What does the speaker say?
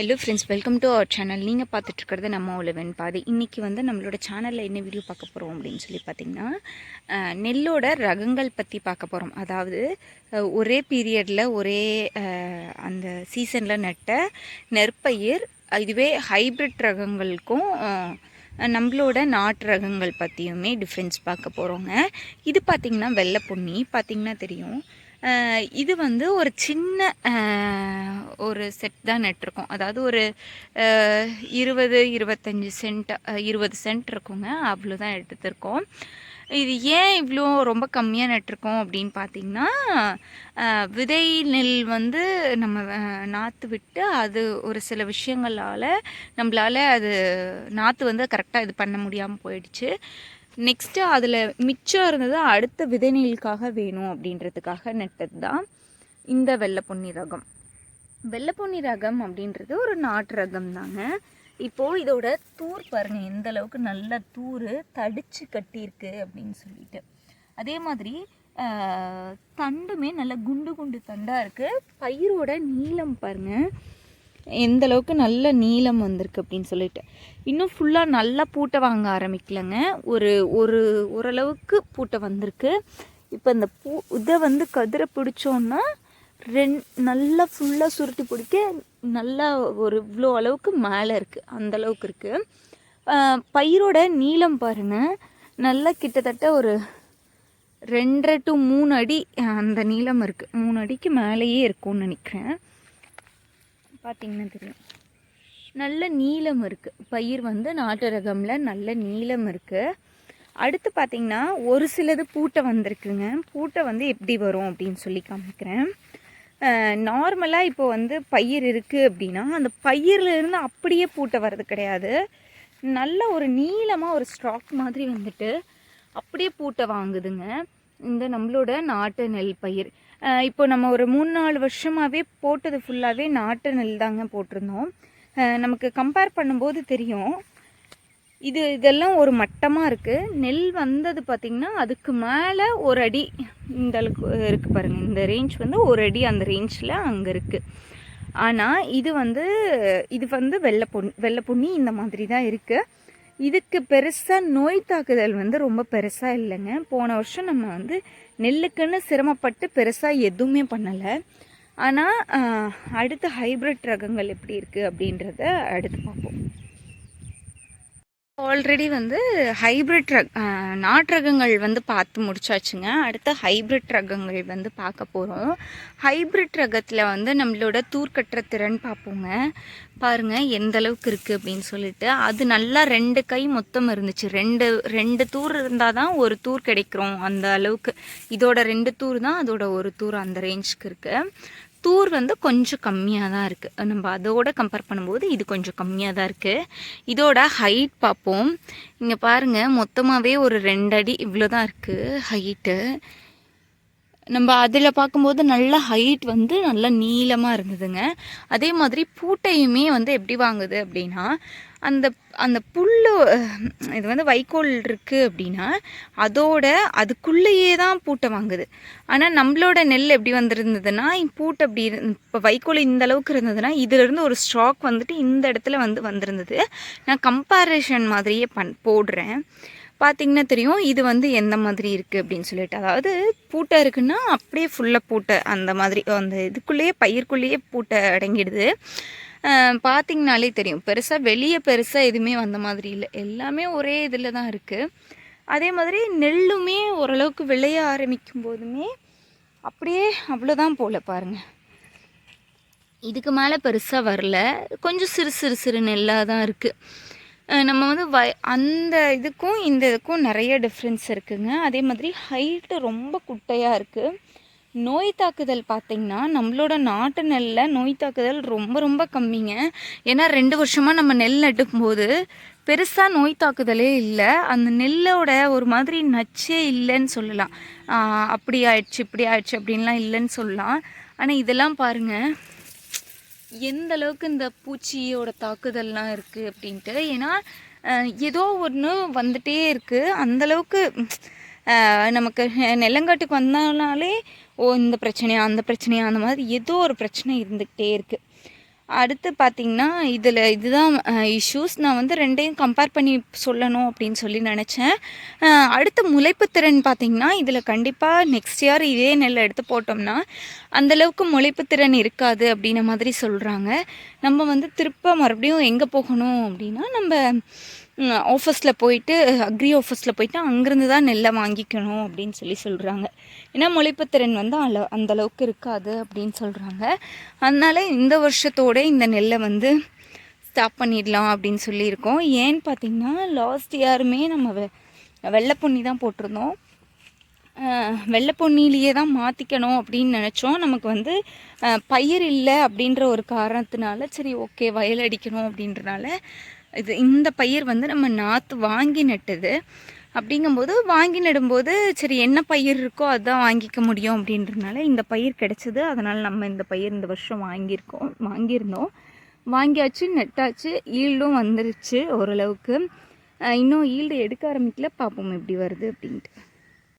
Hello friends welcome to our channel நீங்கள் பார்த்துட்ருக்கிறது நம்ம உழவன் பாதை. இன்றைக்கி வந்து நம்மளோட சேனலில் என்ன வீடியோ பார்க்க போகிறோம் அப்படின்னு சொல்லி பார்த்தீங்கன்னா நெல்லோட ரகங்கள் பற்றி பார்க்க போகிறோம் அதாவது ஒரே பீரியடில் ஒரே அந்த சீசனில் நட்ட நெற்பயிர் இதுவே ஹைப்ரிட் ரகங்களுக்கும் நம்மளோட நாட்டு ரகங்கள் பற்றியுமே டிஃப்ரென்ஸ் பார்க்க போகிறோங்க இது பார்த்திங்கன்னா வெள்ளை பொன்னி பார்த்திங்கன்னா தெரியும். இது வந்து ஒரு சின்ன ஒரு செட் தான் நட்டிருக்கோம் அதாவது ஒரு இருபது இருபத்தஞ்சி சென்ட் இருபது சென்ட் இருக்குங்க. அவ்வளோதான் எடுத்துருக்கோம். இது ஏன் இவ்வளோ ரொம்ப கம்மியாக நட்டிருக்கோம் அப்படின்னு பார்த்தீங்கன்னா விதை நெல் வந்து நம்ம நாற்று விட்டு அது ஒரு சில விஷயங்களால் நம்மளால் அது நாற்று வந்து கரெக்டாக இது பண்ண முடியாமல் போயிடுச்சு. நெக்ஸ்ட்டு அதில் மிச்சம் இருந்தது அடுத்த விதைநீலுக்காக வேணும் அப்படின்றதுக்காக நட்டது தான் இந்த வெள்ளை பொன்னி ரகம். வெள்ளை பொன்னி ரகம் அப்படின்றது ஒரு நாட்டு ரகம் தாங்க. இப்போது இதோட தூர் பாருங்கள் எந்த அளவுக்கு நல்ல தூர் தடிச்சு கட்டியிருக்கு அப்படின்னு சொல்லிட்டு. அதே மாதிரி தண்டுமே நல்ல குண்டு குண்டு தண்டாக இருக்குது பயிரோட நீளம் பாருங்கள் எந்த அளவுக்கு நல்ல நீளம் வந்திருக்கு அப்படின்னு சொல்லிட்டு. இன்னும் ஃபுல்லாக நல்லா பூட்டை வாங்க ஆரம்பிக்கலங்க. ஒரு ஒரு ஓரளவுக்கு பூட்டை வந்திருக்கு. இப்போ இந்த பூ இதை வந்து கதிரை பிடிச்சோன்னா ரெண் நல்லா ஃபுல்லாக சுருட்டி பிடிக்க நல்லா ஒரு இவ்வளோ அளவுக்கு மேலே இருக்குது அந்த அளவுக்கு இருக்குது பயிரோட நீளம் பாருங்கள் நல்லா கிட்டத்தட்ட ஒரு ரெண்டரை டு மூணு அடி அந்த நீளம் இருக்குது மூணு அடிக்கு மேலேயே இருக்கும்னு நினைக்கிறேன். பார்த்தீங்கன்னா தெரியும். நல்ல நீளம் இருக்குது பயிர் வந்து நாட்டு ரகமில் நல்ல நீளம் இருக்குது அடுத்து பார்த்திங்கன்னா ஒரு சிலது பூட்டை வந்திருக்குங்க. பூட்டை வந்து எப்படி வரும் அப்படின்னு சொல்லி காமிக்கிறேன். நார்மலாக இப்போ வந்து பயிர் இருக்குது அப்படின்னா அந்த பயிரில் அப்படியே பூட்டை வர்றது கிடையாது. நல்ல ஒரு நீளமாக ஒரு ஸ்டாக் மாதிரி வந்துட்டு அப்படியே பூட்டை வாங்குதுங்க. இந்த நம்மளோட நாட்டு நெல் பயிர். இப்போ நம்ம ஒரு மூணு நாலு வருஷமாகவே போட்டது ஃபுல்லாகவே நாட்டு நெல் தாங்க போட்டிருந்தோம். நமக்கு கம்பேர் பண்ணும்போது தெரியும். இது இதெல்லாம் ஒரு மட்டமாக இருக்குது நெல் வந்தது பார்த்திங்கன்னா அதுக்கு மேலே ஒரு அடி இந்த அளவுக்கு இருக்குது பாருங்கள் இந்த ரேஞ்ச் வந்து ஒரு அடி அந்த ரேஞ்சில் அங்கே இருக்குது ஆனால் இது வந்து இது வந்து வெள்ளை பொன் வெள்ளை பொன்னி இந்த மாதிரி தான் இருக்குது இதுக்கு பெருசாக நோய் தாக்குதல் வந்து ரொம்ப பெருசாக இல்லைங்க. போன வருஷம் நம்ம வந்து நெல்லுக்குன்னு சிரமப்பட்டு பெருசாக எதுவுமே பண்ணலை. ஆனால் அடுத்த ஹைப்ரிட் ரகங்கள் எப்படி இருக்குது அப்படின்றத அடுத்து பார்ப்போம். ஆல்ரெடி வந்து ஹைப்ரிட் ரக் நாட்டு ரகங்கள் வந்து பார்த்து முடிச்சாச்சுங்க. அடுத்த ஹைப்ரிட் ரகங்கள் வந்து பார்க்க போகிறோம் ஹைப்ரிட் ரகத்தில் வந்து நம்மளோட தூர்க்கற்ற திறன் பார்ப்போங்க. பாருங்கள் எந்த அளவுக்கு இருக்குது அப்படின்னு சொல்லிட்டு. அது நல்லா ரெண்டு கை மொத்தம் இருந்துச்சு. ரெண்டு ரெண்டு தூர் இருந்தால் தான் ஒரு தூர் கிடைக்கிறோம் அந்த அளவுக்கு. இதோட ரெண்டு தூர் தான் அதோட ஒரு தூர் அந்த ரேஞ்சுக்கு இருக்குது தூர் வந்து கொஞ்சம் கம்மியாக தான் இருக்குது நம்ம அதோட கம்பேர் பண்ணும்போது இது கொஞ்சம் கம்மியாக தான் இருக்குது இதோட ஹைட் பார்ப்போம். இங்கே பாருங்கள் மொத்தமாகவே ஒரு ரெண்டு அடி இவ்வளோ தான் இருக்குது ஹைட்டு நம்ம அதில் பார்க்கும்போது நல்ல ஹைட் வந்து நல்ல நீளமாக இருந்ததுங்க. அதே மாதிரி பூட்டையுமே வந்து எப்படி வாங்குது அப்படின்னா அந்த அந்த புல் இது வந்து வைக்கோல் இருக்குது அப்படின்னா அதோட அதுக்குள்ளேயே தான் பூட்டை வாங்குது. ஆனால் நம்மளோட நெல் எப்படி வந்திருந்ததுன்னா பூட்டை அப்படி இப்போ வைக்கோல் இந்த அளவுக்கு இருந்ததுன்னா இதிலிருந்து ஒரு ஸ்டாக் வந்துட்டு இந்த இடத்துல வந்து வந்திருந்தது. நான் கம்பேரிஷன் மாதிரியே பண் போடுறேன். பார்த்தீங்கன்னா தெரியும் இது வந்து எந்த மாதிரி இருக்குது அப்படின்னு சொல்லிட்டு. அதாவது பூட்டை இருக்குன்னா அப்படியே ஃபுல்லாக பூட்டை அந்த மாதிரி அந்த இதுக்குள்ளேயே பயிர்க்குள்ளேயே பூட்டை அடங்கிடுது. பார்த்திங்கனாலே தெரியும். பெருசாக வெளியே பெருசாக எதுவுமே வந்த மாதிரி இல்லை. எல்லாமே ஒரே இதில் தான் இருக்குது அதே மாதிரி நெல்லுமே ஓரளவுக்கு விளைய ஆரம்பிக்கும் போதுமே அப்படியே அவ்வளோதான் போல பாருங்கள் இதுக்கு மேலே பெருசாக வரல. கொஞ்சம் சிறு சிறு சிறு நெல்லாக தான் இருக்குது நம்ம வந்து வ அந்த இதுக்கும் இந்த இதுக்கும் நிறைய டிஃப்ரென்ஸ் இருக்குங்க. அதே மாதிரி ஹைட்டு ரொம்ப குட்டையாக இருக்குது நோய் தாக்குதல் பார்த்திங்கன்னா நம்மளோட நாட்டு நெல்லில் நோய் தாக்குதல் ரொம்ப ரொம்ப கம்மிங்க. ஏன்னா ரெண்டு வருஷமாக நம்ம நெல் நட்டும்போது பெருசாக நோய் தாக்குதலே இல்லை. அந்த நெல்லோட ஒரு மாதிரி நச்சே இல்லைன்னு சொல்லலாம். அப்படி ஆயிடுச்சு இப்படி ஆயிடுச்சு அப்படின்லாம் இல்லைன்னு சொல்லலாம். ஆனால் இதெல்லாம் பாருங்கள் எந்த அளவுக்கு இந்த பூச்சியோட தாக்குதல்லாம் இருக்குது அப்படின்ட்டு? ஏன்னா ஏதோ ஒன்று வந்துட்டே இருக்குது அந்தளவுக்கு நமக்கு நெல்லங்காட்டுக்கு வந்தாலே ஓ இந்த பிரச்சனையா அந்த பிரச்சனையா அந்த மாதிரி ஏதோ ஒரு பிரச்சனை இருந்துக்கிட்டே இருக்குது அடுத்து பார்த்திங்கன்னா இதில் இதுதான் இஷ்யூஸ் நான் வந்து ரெண்டையும் கம்பேர் பண்ணி சொல்லணும் அப்படின்னு சொல்லி நினச்சேன். அடுத்த முளைப்பு திறன் பார்த்திங்கன்னா இதில் கண்டிப்பாக நெக்ஸ்ட் இயர் இதே நெல்லை எடுத்து போட்டோம்னா அந்தளவுக்கு முளைப்பு திறன் இருக்காது அப்படின்ன மாதிரி சொல்கிறாங்க நம்ம வந்து திருப்ப மறுபடியும் எங்கே போகணும் அப்படின்னா நம்ம ஆஃபீஸில் போயிட்டு அக்ரி ஆஃபீஸில் போயிட்டு அங்கேருந்து தான் நெல்லை வாங்கிக்கணும் அப்படின்னு சொல்லி சொல்கிறாங்க ஏன்னா முளைப்புத்திறன் வந்து அள அந்தளவுக்கு இருக்காது அப்படின்னு சொல்கிறாங்க அதனால் இந்த வருஷத்தோட இந்த நெல்லை வந்து ஸ்டாப் பண்ணிடலாம் அப்படின்னு சொல்லியிருக்கோம். ஏன்னு பார்த்திங்கன்னா லாஸ்ட் இயருமே நம்ம வெ வெள்ளை பொன்னி தான் போட்டிருந்தோம். வெள்ளை பொன்னிலேயே தான் மாற்றிக்கணும் அப்படின்னு நினச்சோம். நமக்கு வந்து பயிர் இல்லை அப்படின்ற ஒரு காரணத்தினால சரி ஓகே வயல் அடிக்கணும் அப்படின்றனால இது இந்த பயிர் வந்து நம்ம நாற்று வாங்கி நட்டுது. அப்படிங்கும்போது வாங்கி நடும்போது சரி என்ன பயிர் இருக்கோ அதுதான் வாங்கிக்க முடியும் அப்படின்றனால இந்த பயிர் கிடச்சிது. அதனால் நம்ம இந்த பயிர் இந்த வருஷம் வாங்கியிருக்கோம் வாங்கியிருந்தோம். வாங்கியாச்சு நெட்டாச்சு ஈல்டும் வந்துருச்சு ஓரளவுக்கு. இன்னும் ஈல்டு எடுக்க ஆரம்பிக்கல. பார்ப்போம் எப்படி வருது அப்படின்ட்டு.